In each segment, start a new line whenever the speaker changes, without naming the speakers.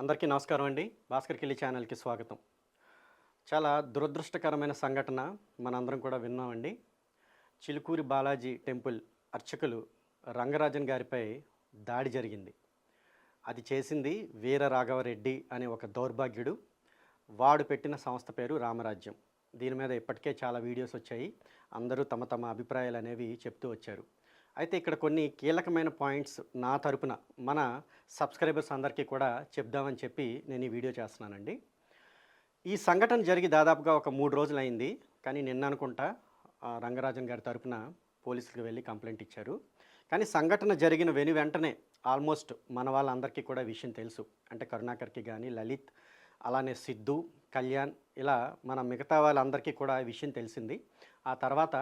అందరికీ నమస్కారం అండి. భాస్కర్ కిల్లి ఛానల్కి స్వాగతం. చాలా దురదృష్టకరమైన సంఘటన మనందరం కూడా విన్నామండి. చిలుకూరి బాలాజీ టెంపుల్ అర్చకులు రంగరాజన్ గారిపై దాడి జరిగింది. అది చేసింది వీర రాఘవరెడ్డి అనే ఒక దౌర్భాగ్యుడు. వాడు పెట్టిన సంస్థ పేరు రామరాజ్యం. దీని మీద ఇప్పటికే చాలా వీడియోస్ వచ్చాయి. అందరూ తమ తమ అభిప్రాయాలు అనేవి చెప్తూ వచ్చారు. అయితే ఇక్కడ కొన్ని కీలకమైన పాయింట్స్ నా తరపున మన సబ్స్క్రైబర్స్ అందరికీ కూడా చెప్దామని చెప్పి నేను ఈ వీడియో చేస్తున్నానండి. ఈ సంఘటన జరిగి దాదాపుగా ఒక మూడు రోజులు అయింది కానీ నిన్న అనుకుంటా రంగరాజన్ గారి తరపున పోలీసులకు వెళ్ళి కంప్లైంట్ ఇచ్చారు. కానీ సంఘటన జరిగిన వెను వెంటనే ఆల్మోస్ట్ మన వాళ్ళందరికీ కూడా విషయం తెలుసు. అంటే కరుణాకర్కి కానీ లలిత్ అలానే సిద్ధు కళ్యాణ్ ఇలా మన మిగతా వాళ్ళందరికీ కూడా విషయం తెలిసింది. ఆ తర్వాత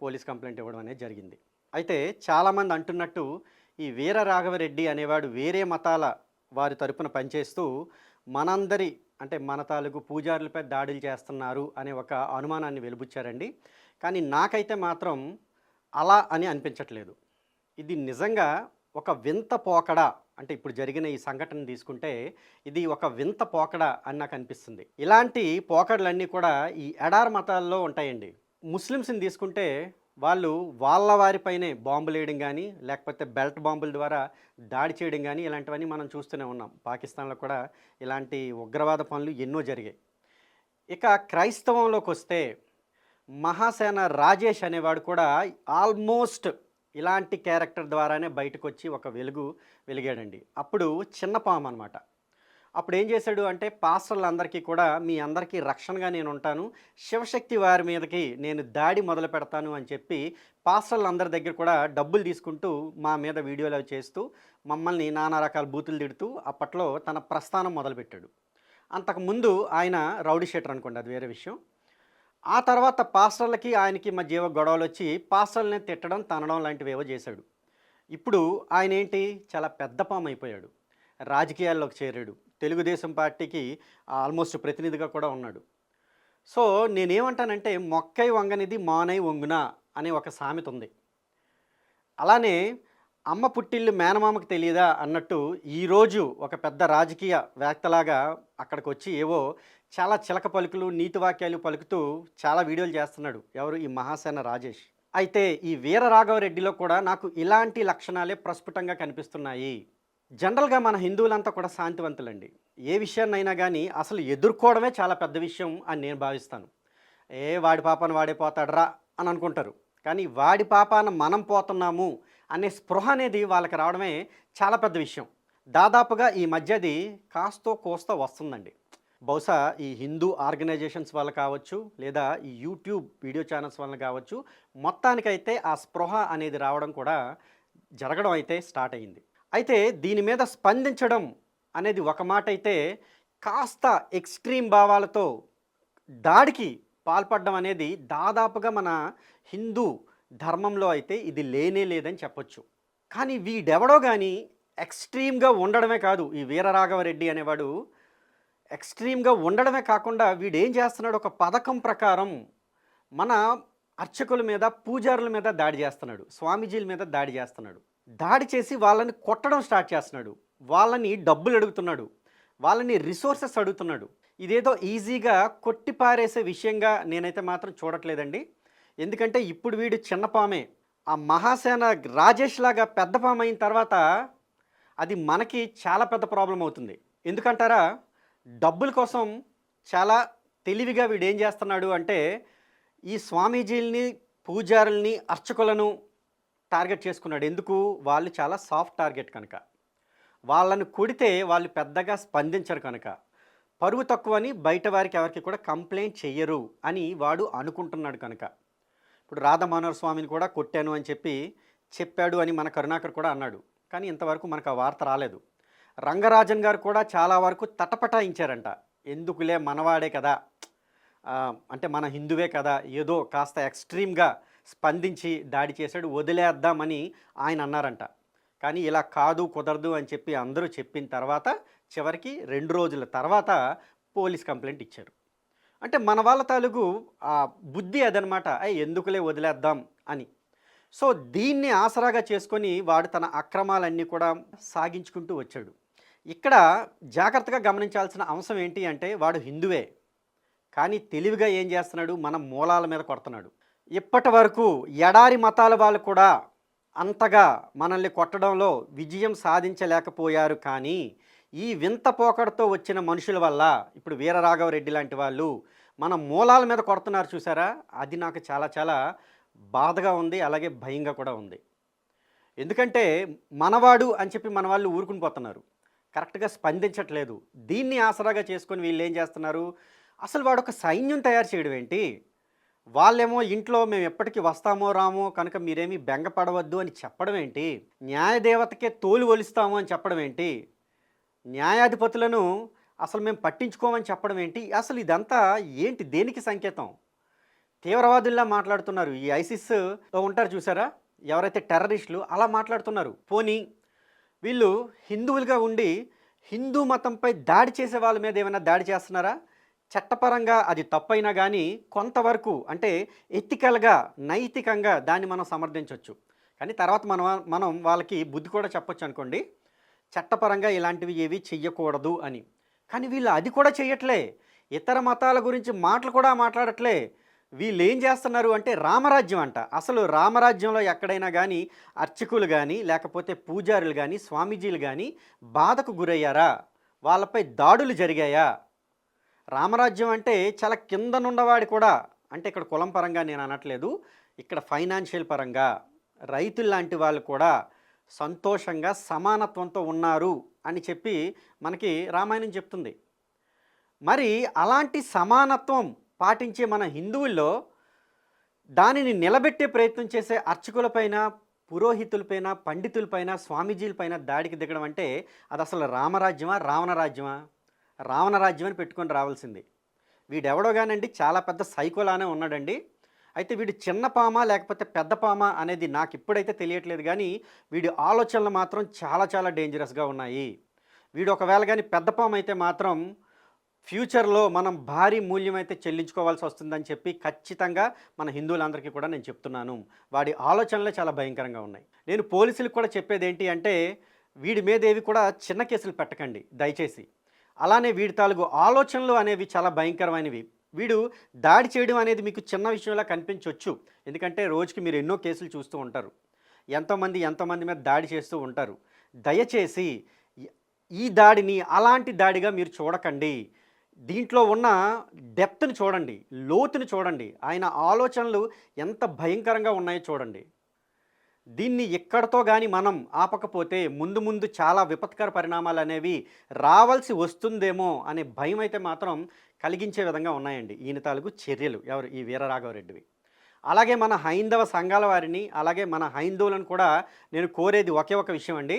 పోలీస్ కంప్లైంట్ ఇవ్వడం అనేది జరిగింది. అయితే చాలామంది అంటున్నట్టు ఈ వీర రాఘవరెడ్డి అనేవాడు వేరే మతాల వారి తరపున పనిచేస్తూ మనందరి అంటే మన తాలూకు పూజారులపై దాడులు చేస్తున్నారు అనే ఒక అనుమానాన్ని వెలుబుచ్చారండి. కానీ నాకైతే మాత్రం అలా అని అనిపించట్లేదు. ఇది నిజంగా ఒక వింత పోకడా అంటే ఇప్పుడు జరిగిన ఈ సంఘటన తీసుకుంటే ఇది ఒక వింత పోకడ అని నాకు అనిపిస్తుంది. ఇలాంటి పోకడలన్నీ కూడా ఈ ఎడార్ మతాల్లో ఉంటాయండి. ముస్లిమ్స్ని తీసుకుంటే వాళ్ళు వాళ్ళ వారిపైనే బాంబులు వేయడం కానీ లేకపోతే బెల్ట్ బాంబుల ద్వారా దాడి చేయడం కానీ ఇలాంటివన్నీ మనం చూస్తూనే ఉన్నాం. పాకిస్తాన్లో కూడా ఇలాంటి ఉగ్రవాద పనులు ఎన్నో జరిగాయి. ఇక క్రైస్తవంలోకి వస్తే మహాసేన రాజేష్ అనేవాడు కూడా ఆల్మోస్ట్ ఇలాంటి క్యారెక్టర్ ద్వారానే బయటకు వచ్చి ఒక వెలుగు వెలిగాడండి. అప్పుడు చిన్న పాము అనమాట అప్పుడు ఏం చేశాడు అంటే పాస్టర్లందరికీ కూడా మీ అందరికీ రక్షణగా నేను ఉంటాను శివశక్తి వారి మీదకి నేను దాడి మొదలు పెడతాను అని చెప్పి పాస్టర్లందరి దగ్గర కూడా డబ్బులు తీసుకుంటూ మా మీద వీడియోలు అవి చేస్తూ మమ్మల్ని నానా రకాల బూతులు తిడుతూ అప్పట్లో తన ప్రస్థానం మొదలుపెట్టాడు. అంతకుముందు ఆయన రౌడీ షీటర్ అనుకోండి అది వేరే విషయం. ఆ తర్వాత పాస్టర్లకి ఆయనకి మధ్య ఏవో గొడవలు వచ్చి పాస్టర్లని తిట్టడం తనడం లాంటివి ఏవో చేశాడు. ఇప్పుడు ఆయన ఏంటి చాలా పెద్ద పాము అయిపోయాడు. రాజకీయాల్లోకి చేరాడు. తెలుగుదేశం పార్టీకి ఆల్మోస్ట్ ప్రతినిధిగా కూడా ఉన్నాడు. సో నేనేమంటానంటే మొక్కై వంగనిది మానై వంగున అనే ఒక సామెత ఉంది. అలానే అమ్మ పుట్టిల్లు మేనమామకు తెలియదా అన్నట్టు ఈరోజు ఒక పెద్ద రాజకీయ వేత్తలాగా అక్కడికి వచ్చి ఏవో చాలా చిలక పలుకులు నీతి వాక్యాలు పలుకుతూ చాలా వీడియోలు చేస్తున్నాడు ఎవరు ఈ మహాసేన రాజేష్. అయితే ఈ వీర రాఘవరెడ్డిలో కూడా నాకు ఇలాంటి లక్షణాలే ప్రస్ఫుటంగా కనిపిస్తున్నాయి. జనరల్గా మన హిందువులంతా కూడా శాంతివంతులండి. ఏ విషయాన్నైనా కానీ అసలు ఎదుర్కోవడమే చాలా పెద్ద విషయం అని నేను భావిస్తాను. ఏ వాడి పాపాన వాడే పోతాడరా అని అనుకుంటారు. కానీ వాడి పాపాన మనం పోతున్నాము అనే స్పృహ అనేది వాళ్ళకి రావడమే చాలా పెద్ద విషయం. దాదాపుగా ఈ మధ్యది కాస్తో కోస్తో వస్తుందండి. బహుశా ఈ హిందూ ఆర్గనైజేషన్స్ వల్ల కావచ్చు లేదా ఈ యూట్యూబ్ వీడియో ఛానల్స్ వల్ల కావచ్చు మొత్తానికైతే ఆ స్పృహ అనేది రావడం కూడా జరగడం అయితే స్టార్ట్ అయ్యింది. అయితే దీని మీద స్పందించడం అనేది ఒక మాట అయితే కాస్త ఎక్స్ట్రీమ్ భావాలతో దాడికి పాల్పడడం అనేది దాదాపుగా మన హిందూ ధర్మంలో అయితే ఇది లేనే లేదని చెప్పొచ్చు. కానీ వీడెవడో కానీ ఎక్స్ట్రీమ్గా ఉండడమే కాదు ఈ వీరరాఘవరెడ్డి అనేవాడు ఎక్స్ట్రీమ్గా ఉండడమే కాకుండా వీడేం చేస్తున్నాడు? ఒక పథకం ప్రకారం మన అర్చకుల మీద పూజారుల మీద దాడి చేస్తున్నాడు స్వామీజీల మీద దాడి చేస్తున్నాడు. దాడి చేసి వాళ్ళని కొట్టడం స్టార్ట్ చేస్తున్నాడు. వాళ్ళని డబ్బులు అడుగుతున్నాడు. వాళ్ళని రిసోర్సెస్ అడుగుతున్నాడు. ఇదేదో ఈజీగా కొట్టి పారేసే విషయంగా నేనైతే మాత్రం చూడట్లేదండి. ఎందుకంటే ఇప్పుడు వీడు చిన్న పామే. ఆ మహాసేన రాజేష్ లాగా పెద్ద పాము అయిన తర్వాత అది మనకి చాలా పెద్ద ప్రాబ్లం అవుతుంది. ఎందుకంటారా? డబ్బుల కోసం చాలా తెలివిగా వీడు ఏం చేస్తున్నాడు అంటే ఈ స్వామీజీల్ని పూజారుల్ని అర్చకులను టార్గెట్ చేసుకున్నాడు. ఎందుకు? వాళ్ళు చాలా సాఫ్ట్ టార్గెట్ కనుక. వాళ్ళను కొడితే వాళ్ళు పెద్దగా స్పందించరు కనుక. పరువు తక్కువని బయట వారికి ఎవరికి కూడా కంప్లైంట్ చెయ్యరు అని వాడు అనుకుంటున్నాడు కనుక. ఇప్పుడు రాధమానవ స్వామిని కూడా కొట్టాను అని చెప్పి చెప్పాడు అని మన కరుణాకర్ కూడా అన్నాడు. కానీ ఇంతవరకు మనకు ఆ వార్త రాలేదు. రంగరాజన్ గారు కూడా చాలా వరకు తటపటాయించారంట. ఎందుకులే మనవాడే కదా? అంటే మన హిందువే కదా? ఏదో కాస్త ఎక్స్ట్రీమ్గా స్పందించి దాడి చేశాడు వదిలేద్దామని ఆయన అన్నారంట. కానీ ఇలా కాదు కుదరదు అని చెప్పి అందరూ చెప్పిన తర్వాత చివరికి రెండు రోజుల తర్వాత పోలీస్ కంప్లైంట్ ఇచ్చారు. అంటే మన వాళ్ళ తాలూకు ఆ బుద్ధి అదనమాట ఎందుకులే వదిలేద్దాం అని. సో దీన్ని ఆసరాగా చేసుకొని వాడు తన అక్రమాలన్నీ కూడా సాగించుకుంటూ వచ్చాడు. ఇక్కడ జాగ్రత్తగా గమనించాల్సిన అంశం ఏంటి అంటే వాడు హిందువే. కానీ తెలివిగా ఏం చేస్తున్నాడు? మన మూలాల మీద కొడుతున్నాడు. ఇప్పటి వరకు ఎడారి మతాల వాళ్ళు కూడా అంతగా మనల్ని కొట్టడంలో విజయం సాధించలేకపోయారు. కానీ ఈ వింత పోకడతో వచ్చిన మనుషుల వల్ల ఇప్పుడు వీరరాఘవరెడ్డి లాంటి వాళ్ళు మన మూలాల మీద కొడుతున్నారు చూసారా? అది నాకు చాలా చాలా బాధగా ఉంది అలాగే భయంగా కూడా ఉంది. ఎందుకంటే మనవాడు అని చెప్పి మన వాళ్ళు ఊరుకుని పోతున్నారు. కరెక్ట్గా స్పందించట్లేదు. దీన్ని ఆసరాగా చేసుకొని వీళ్ళు ఏం చేస్తున్నారు? అసలు వాడు ఒక సైన్యం తయారు చేయడం ఏంటి? వాళ్ళేమో ఇంట్లో మేము ఎప్పటికీ వస్తామో రామో కనుక మీరేమీ బెంగపడవద్దు అని చెప్పడం ఏంటి? న్యాయదేవతకే తోలు ఒలిస్తాము అని చెప్పడం ఏంటి? న్యాయాధిపతులను అసలు మేము పట్టించుకోమని చెప్పడం ఏంటి? అసలు ఇదంతా ఏంటి దేనికి సంకేతం? తీవ్రవాదుల్లా మాట్లాడుతున్నారు. ఈ ఐసిస్ ఉంటారు చూసారా? ఎవరైతే టెర్రరిస్టులు అలా మాట్లాడుతున్నారు. పోనీ వీళ్ళు హిందువులుగా ఉండి హిందూ మతంపై దాడి చేసే వాళ్ళ మీద ఏమైనా దాడి చేస్తున్నారా? చట్టపరంగా అది తప్పైనా కానీ కొంతవరకు అంటే ఎథికల్గా నైతికంగా దాన్ని మనం సమర్థించవచ్చు కానీ తర్వాత మనం మనం వాళ్ళకి బుద్ధి కూడా చెప్పొచ్చు అనుకోండి చట్టపరంగా ఇలాంటివి ఏవి చెయ్యకూడదు అని. కానీ వీళ్ళు అది కూడా చేయట్లే ఇతర మతాల గురించి మాటలు కూడా మాట్లాడట్లే. వీళ్ళు ఏం చేస్తున్నారు అంటే రామరాజ్యం అంట. అసలు రామరాజ్యంలో ఎక్కడైనా కానీ అర్చకులు కానీ లేకపోతే పూజారులు కానీ స్వామీజీలు కానీ బాధకు గురయ్యారా? వాళ్ళపై దాడులు జరిగాయా? రామరాజ్యం అంటే చాలా కిందనున్నవాడి కూడా. అంటే ఇక్కడ కులం పరంగా నేను అనట్లేదు. ఇక్కడ ఫైనాన్షియల్ పరంగా రైతులు లాంటి వాళ్ళు కూడా సంతోషంగా సమానత్వంతో ఉన్నారు అని చెప్పి మనకి రామాయణం చెప్తుంది. మరి అలాంటి సమానత్వం పాటించే మన హిందువుల్లో దానిని నిలబెట్టే ప్రయత్నం చేసే అర్చకులపైన పురోహితులపైన పండితులపైన స్వామీజీలపైన దాడికి దిగడం అంటే అది అసలు రామరాజ్యమా రావణ రాజ్యమా రావణ రాజ్యం అని పెట్టుకొని రావాల్సింది. వీడెవడో కానండి చాలా పెద్ద సైకోలానే ఉన్నాడండి. అయితే వీడు చిన్న పామ లేకపోతే పెద్ద పామ అనేది నాకు ఇప్పుడైతే తెలియట్లేదు కానీ వీడి ఆలోచనలు మాత్రం చాలా చాలా డేంజరస్గా ఉన్నాయి. వీడు ఒకవేళ కానీ పెద్ద పామ అయితే మాత్రం ఫ్యూచర్లో మనం భారీ మూల్యం అయితే చెల్లించుకోవాల్సి వస్తుందని చెప్పి ఖచ్చితంగా మన హిందువులందరికీ కూడా నేను చెప్తున్నాను. వాడి ఆలోచనలే చాలా భయంకరంగా ఉన్నాయి. నేను పోలీసులకు కూడా చెప్పేది ఏంటి అంటే వీడి మీద ఏవి కూడా చిన్న కేసులు పెట్టకండి. దయచేసి. అలానే వీడి తాలూకు ఆలోచనలు అనేవి చాలా భయంకరమైనవి. వీడు దాడి చేయడం అనేది మీకు చిన్న విషయంలా కనిపించవచ్చు ఎందుకంటే రోజుకి మీరు ఎన్నో కేసులు చూస్తూ ఉంటారు. ఎంతోమంది ఎంతోమంది మీద దాడి చేస్తూ ఉంటారు. దయచేసి ఈ దాడిని అలాంటి దాడిగా మీరు చూడకండి. దీంట్లో ఉన్న డెప్త్ని చూడండి. లోతుని చూడండి. ఆయన ఆలోచనలు ఎంత భయంకరంగా ఉన్నాయో చూడండి. దీన్ని ఎక్కడితో కానీ మనం ఆపకపోతే ముందు ముందు చాలా విపత్కర పరిణామాలు అనేవి రావాల్సి వస్తుందేమో అనే భయం అయితే మాత్రం కలిగించే విధంగా ఉన్నాయండి. ఈయన తాలూకు చర్యలు. ఎవరు? ఈ వీరరాఘవరెడ్డివి. అలాగే మన హైందవ సంఘాల వారిని అలాగే మన హైందవులను కూడా నేను కోరేది ఒకే ఒక విషయం అండి.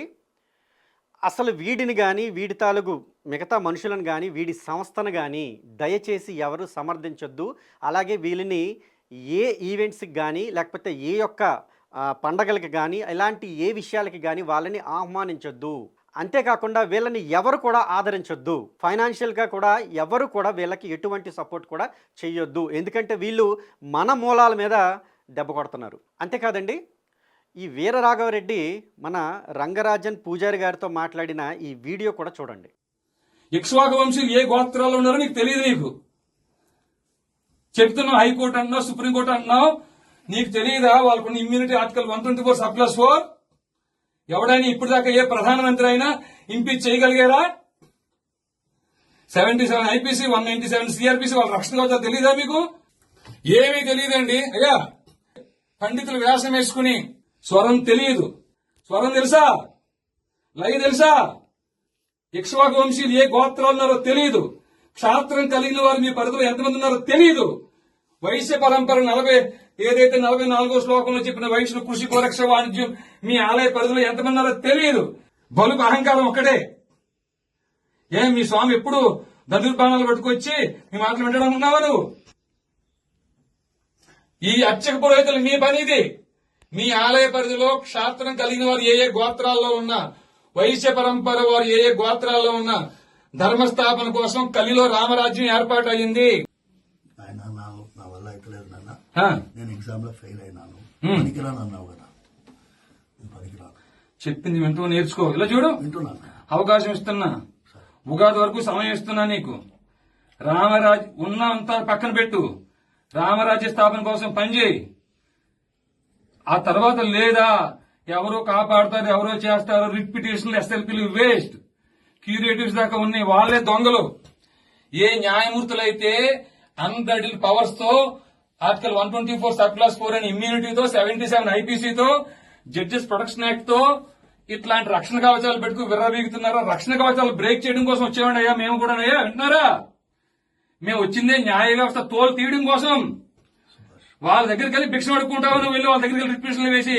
అసలు వీడిని కానీ వీడి తాలూకు మిగతా మనుషులను కానీ వీడి సంస్థను కానీ దయచేసి ఎవరు సమర్థించొద్దు. అలాగే వీళ్ళని ఏ ఈవెంట్స్కి కానీ లేకపోతే ఏ యొక్క పండగలకి కానీ ఇలాంటి ఏ విషయాలకి కానీ వాళ్ళని ఆహ్వానించొద్దు. అంతేకాకుండా వీళ్ళని ఎవరు కూడా ఆదరించొద్దు. ఫైనాన్షియల్గా కూడా ఎవరు కూడా వీళ్ళకి ఎటువంటి సపోర్ట్ కూడా చేయొద్దు ఎందుకంటే వీళ్ళు మన మూలాల మీద దెబ్బ కొడుతున్నారు. అంతేకాదండి ఈ వీరరాఘవరెడ్డి మన రంగరాజన్ పూజారి గారితో మాట్లాడిన ఈ వీడియో కూడా చూడండి.
ఇక్ష్వాక ఏ గోత్రాలు ఉన్నారో నీకు తెలియదు నీకు. చెప్తున్నావు హైకోర్టు అన్నావు సుప్రీంకోర్టు అన్నావు నీకు తెలియదా వాళ్ళకున్న immunity article one twenty four sub four ఎవడైనా ఇప్పటిదాకా ఏ ప్రధానమంత్రి అయినా impeach చేయగలిగారా? Seventy seven IPC one ninety seven CRPC వాళ్ళ రక్షణ కవచాలు తెలియదా మీకు? ఏమీ తెలియదండి అయ్యా పండితులు వ్యాసం వేసుకుని స్వరం తెలియదు. స్వరం తెలుసా? లయ తెలుసా? ఇక్ష్వాక వంశీలు ఏ గోత్రాలు ఉన్నారో తెలియదు క్షాత్రం కలిగిన వారు మీ పరిధిలో ఎంతమంది ఉన్నారో తెలియదు వైశ్య పరంపర నలభై ఏదైతే నలభై నాలుగో శ్లోకంలో చెప్పిన వైశ్యులు కృషి గోరక్ష వాణిజ్యం మీ ఆలయ పరిధిలో ఎంతమంది ఉన్నారో తెలియదు. బలుపు అహంకారం ఒక్కటే. ఏం మీ స్వామి ఎప్పుడు ధనుర్బాణాలు పట్టుకొచ్చి మీ మాటలు వినడం ఉన్నావా నువ్వు ఈ అర్చక పురోహితులు మీ పని ఇది మీ ఆలయ పరిధిలో క్షాత్రం కలిగిన వారు ఏ ఏ గోత్రాల్లో ఉన్నా వైశ్య పరంపర వారు ఏ ఏ గోత్రాల్లో ఉన్నా ధర్మస్థాపన కోసం కలిలో రామరాజ్యం ఏర్పాటు అయింది
ఆయన నా నా వల్ల అయితలేదు నాన్న
ఆ,
నేను ఎగ్జామ్లో ఫెయిల్ అయినాను. పనికిరాను అన్నావు కదా. పనికిరాను.
చెప్పింది వింటూ నేర్చుకో. ఇలా చూడు.
వింటున్నాను
అవకాశం ఇస్తున్నా. ఉగాది వరకు సమయం ఇస్తున్నా నీకు. రామరాజ్ ఉన్నంత పక్కన పెట్టు. రామరాజ్య స్థాపన కోసం పనిచేయి ఆ తర్వాత లేదా ఎవరో కాపాడతారు ఎవరో చేస్తారు రిపిటేషన్లు ఎస్ఎల్పీలు వేస్ట్ క్యూరేటివ్స్ దాకా ఉన్నాయి. వాళ్ళే దొంగలు. ఏ న్యాయమూర్తులైతే unbridled పవర్స్తో article one twenty four sub clause four అని ఇమ్యూనిటీతో సెవెంటీ సెవెన్ ఐపీసీతో జడ్జెస్ ప్రొటెక్షన్ యాక్ట్తో ఇట్లాంటి రక్షణ కవచాలు పెట్టుకు విర్రబీగుతున్నారా రక్షణ కవచాలు బ్రేక్ చేయడం కోసం వచ్చేవాడి అయ్యా? మేము కూడా అయ్యా? వింటున్నారా? మేము వచ్చిందే న్యాయ వ్యవస్థ తోలు తీయడం కోసం. వాళ్ళ దగ్గరికి వెళ్ళి భిక్ష అడుక్కుంటావు నువ్వు? వెళ్ళి వాళ్ళ దగ్గరికి వెళ్ళి రిపిటేషన్లు వేసి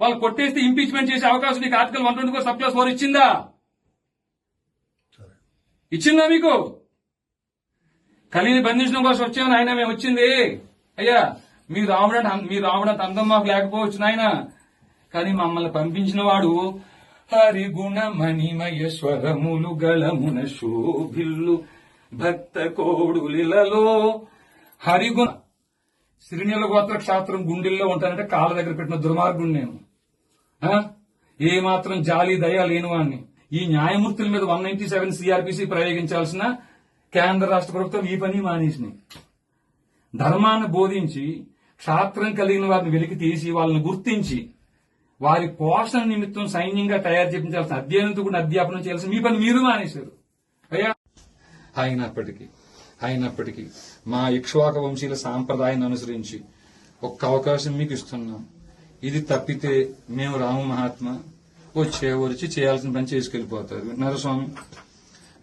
వాళ్ళు కొట్టేస్తే ఇంపీచ్మెంట్ చేసే అవకాశం నీకు article one twenty four sub clause four ఇచ్చిందా? ఇచ్చిందా మీకు? కలిని బంధించడం కోసం వచ్చాను ఆయన మేము వచ్చింది. అయ్యా మీ రావడం మీ రావడం అందం మాకు లేకపోవచ్చు నాయన. కానీ మమ్మల్ని పంపించిన వాడు హరిగుణ మణిమయ స్వరములు గళమున శోభిల్లు భక్త కోడులిలలో హరిగుణ. సిరినీల గోత్ర క్షేత్రం గుండెల్లో ఉంటానంటే కాళ్ళ దగ్గర పెట్టిన దుర్మార్గుడు నేను. ఏమాత్రం ఏ మాత్రం జాలి దయ లేని వాడిని ఈ న్యాయమూర్తుల మీద వన్ నైన్టీ సెవెన్ సిఆర్పిసి ప్రయోగించాల్సిన కేంద్ర రాష్ట్ర ప్రభుత్వం ఈ పని మానేసినాయి ధర్మాన్ని బోధించి క్షాత్రం కలిగిన వారిని వెలికి తీసి వాళ్ళని గుర్తించి వారి పోషణ నిమిత్తం సైన్యంగా తయారు చేయించాల్సిన అధ్యయనంతో కూడా అధ్యాపనం చేయాల్సిన మీ పని మీరు మానేశారు. అయ్యా. అయినప్పటికీ అయినప్పటికీ మా ఇక్ష్వాక వంశీల సాంప్రదాయాన్ని అనుసరించి ఒక్క అవకాశం మీకు ఇస్తున్నాం. ఇది తప్పితే మేము రాము మహాత్మ వచ్చే చేవరిచి చేయాల్సిన పని చేసుకెళ్ళిపోతారు విన్నారా స్వామి?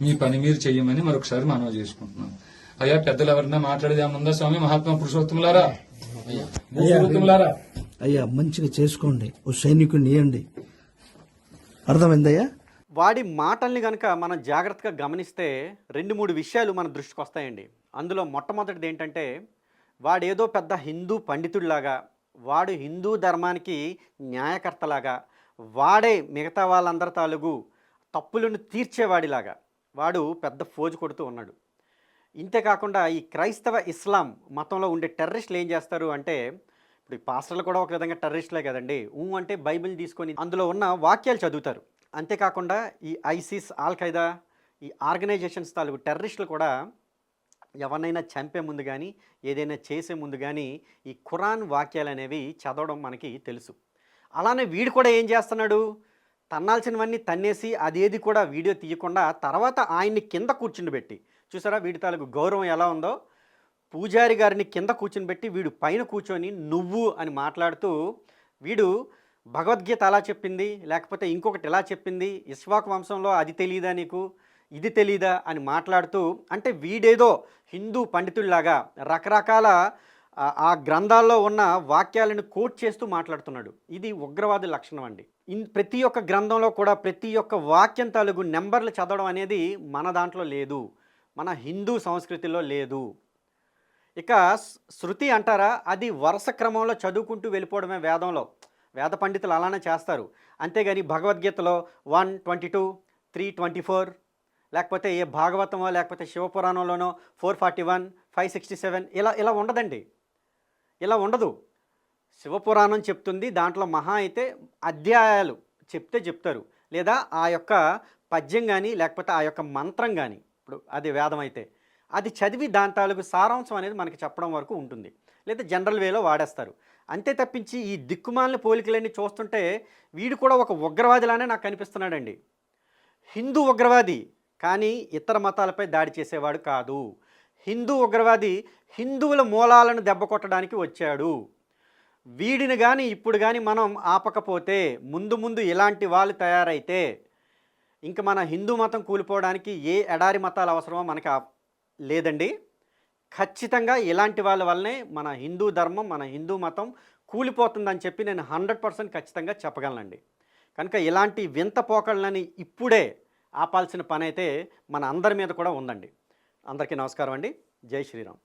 మీ పని మీరు చెయ్యమని మరొకసారి మనవి చేసుకుంటున్నాం. అయ్యా పెద్దలు ఎవరన్నా మాట్లాడేది ఏమన్నా ఉందా స్వామి? మహాత్మా పురుషోత్తములారా? పురుషోత్తములారా
అయ్యా మంచిగా చేసుకోండి. ఓ సైనికుడిని ఇవ్వండి అర్థమైందయ్యా?
వాడి మాటల్ని కనుక మనం జాగ్రత్తగా గమనిస్తే రెండు మూడు విషయాలు మన దృష్టికి వస్తాయండి. అందులో మొట్టమొదటిది ఏంటంటే వాడేదో పెద్ద హిందూ పండితుడిలాగా వాడు హిందూ ధర్మానికి న్యాయకర్తలాగా వాడే మిగతా వాళ్ళందరి తాలూకు తప్పులను తీర్చేవాడిలాగా వాడు పెద్ద ఫోజు కొడుతూ ఉన్నాడు. ఇంతే కాకుండా ఈ క్రైస్తవ ఇస్లాం మతంలో ఉండే టెర్రరిస్టులు ఏం చేస్తారు అంటే ఇప్పుడు ఈ పాస్టర్లు కూడా ఒక విధంగా టెర్రరిస్టులే కదండి. ఊ అంటే బైబిల్ తీసుకొని అందులో ఉన్న వాక్యాలు చదువుతారు. అంతేకాకుండా ఈ ఐసిస్ ఆల్ ఖైదా ఈ ఆర్గనైజేషన్స్ తాలూకు టెర్రరిస్టులు కూడా ఎవరినైనా చంపే ముందు కానీ ఏదైనా చేసే ముందు కానీ ఈ ఖురాన్ వాక్యాలు అనేవి చదవడం మనకి తెలుసు. అలానే వీడు కూడా ఏం చేస్తున్నాడు? తన్నాల్సినవన్నీ తన్నేసి అదేది కూడా వీడియో తీయకుండా తర్వాత ఆయన్ని కింద కూర్చుని పెట్టి చూసారా వీడి తాలూకు గౌరవం ఎలా ఉందో? పూజారి గారిని కింద కూర్చుని పెట్టి వీడు పైన కూర్చొని నువ్వు అని మాట్లాడుతూ వీడు భగవద్గీత అలా చెప్పింది లేకపోతే ఇంకొకటి ఎలా చెప్పింది? ఇస్వాక్ వంశంలో అది తెలియదా నీకు? ఇది తెలీదా? అని మాట్లాడుతూ అంటే వీడేదో హిందూ పండితుల్లాగా రకరకాల ఆ- ఆ గ్రంథాల్లో ఉన్న వాక్యాలను కోట్ చేస్తూ మాట్లాడుతున్నాడు. ఇది ఉగ్రవాది లక్షణం అండి. ఇన్ ప్రతి ఒక్క గ్రంథంలో కూడా ప్రతి ఒక్క వాక్యం తాలూకు నెంబర్లు చదవడం అనేది మన దాంట్లో లేదు. మన హిందూ సంస్కృతిలో లేదు. ఇక శృతి అంటారా అది వరుస క్రమంలో చదువుకుంటూ వెళ్ళిపోవడమే వేదంలో. వేద పండితులు అలానే చేస్తారు. అంతేగాని భగవద్గీతలో one twenty two three twenty four లేకపోతే ఏ భాగవతమో లేకపోతే శివపురాణంలోనో four forty one five sixty seven ఇలా ఇలా ఉండదండి. ఇలా ఉండదు. శివపురాణం చెప్తుంది దాంట్లో మహా అయితే అధ్యాయాలు చెప్తే చెప్తారు. లేదా ఆ యొక్క పద్యం కానీ లేకపోతే ఆ యొక్క మంత్రం కానీ ఇప్పుడు అది వేదం అయితే అది చదివి దాని తాలూకు సారాంశం అనేది మనకి చెప్పడం వరకు ఉంటుంది. లేదా జనరల్ వేలో వాడేస్తారు. అంతే తప్పించి ఈ దిక్కుమాలిన పోలికలన్నీ చూస్తుంటే వీడు కూడా ఒక ఉగ్రవాదిలానే నాకు కనిపిస్తున్నాడండి. హిందూ ఉగ్రవాది కానీ ఇతర మతాలపై దాడి చేసేవాడు కాదు. హిందూ ఉగ్రవాది హిందువుల మూలాలను దెబ్బ కొట్టడానికి వచ్చాడు. వీడిని కానీ ఇప్పుడు కానీ మనం ఆపకపోతే ముందు ముందు ఇలాంటి వాళ్ళు తయారైతే ఇంక మన హిందూ మతం కూలిపోవడానికి ఏ ఎడారి మతాలు అవసరమో మనకి లేదండి. ఖచ్చితంగా ఇలాంటి వాళ్ళ వల్లనే మన హిందూ ధర్మం మన హిందూ మతం కూలిపోతుందని చెప్పి నేను హండ్రెడ్ పర్సెంట్ ఖచ్చితంగా చెప్పగలనండి. కనుక ఇలాంటి వింత పోకళ్ళని ఇప్పుడే ఆపాల్సిన పని అయితే మన అందరి మీద కూడా ఉందండి. అందరికీ నమస్కారం అండి. జై శ్రీరామ్.